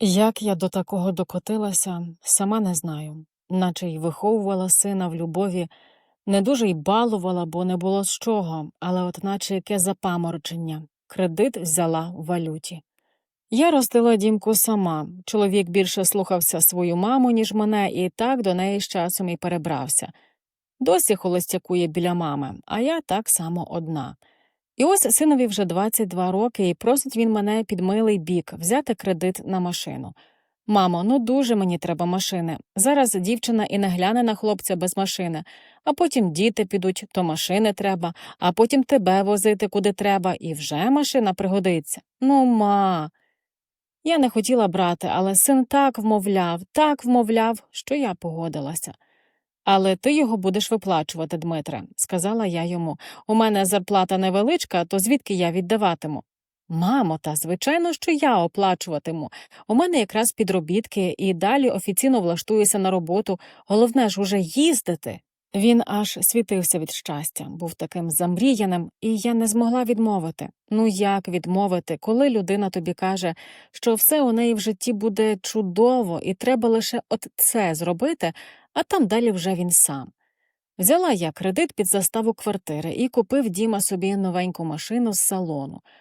Як я до такого докотилася, сама не знаю, наче й виховувала сина в любові, не дуже й балувала, бо не було з чого, але от наче яке запаморочення. Кредит взяла в валюті. Я ростила дімку сама. Чоловік більше слухався свою маму, ніж мене, і так до неї з часом і перебрався. Досі холостякує біля мами, а я так само одна. І ось синові вже 22 роки, і просить він мене під милий бік взяти кредит на машину. Мамо, ну дуже мені треба машини. Зараз дівчина і не гляне на хлопця без машини, а потім діти підуть, то машини треба, а потім тебе возити куди треба, і вже машина пригодиться. Ну, ма. Я не хотіла брати, але син так вмовляв, так вмовляв, що я погодилася. Але ти його будеш виплачувати, Дмитре, сказала я йому. У мене зарплата невеличка, то звідки я віддаватиму? Мамо, та звичайно, що я оплачуватиму. У мене якраз підробітки і далі офіційно влаштуюся на роботу. Головне ж уже їздити. Він аж світився від щастя, був таким замріяним, і я не змогла відмовити. Ну як відмовити, коли людина тобі каже, що все у неї в житті буде чудово, і треба лише от це зробити, а там далі вже він сам. Взяла я кредит під заставу квартири і купив Діма собі новеньку машину з салону.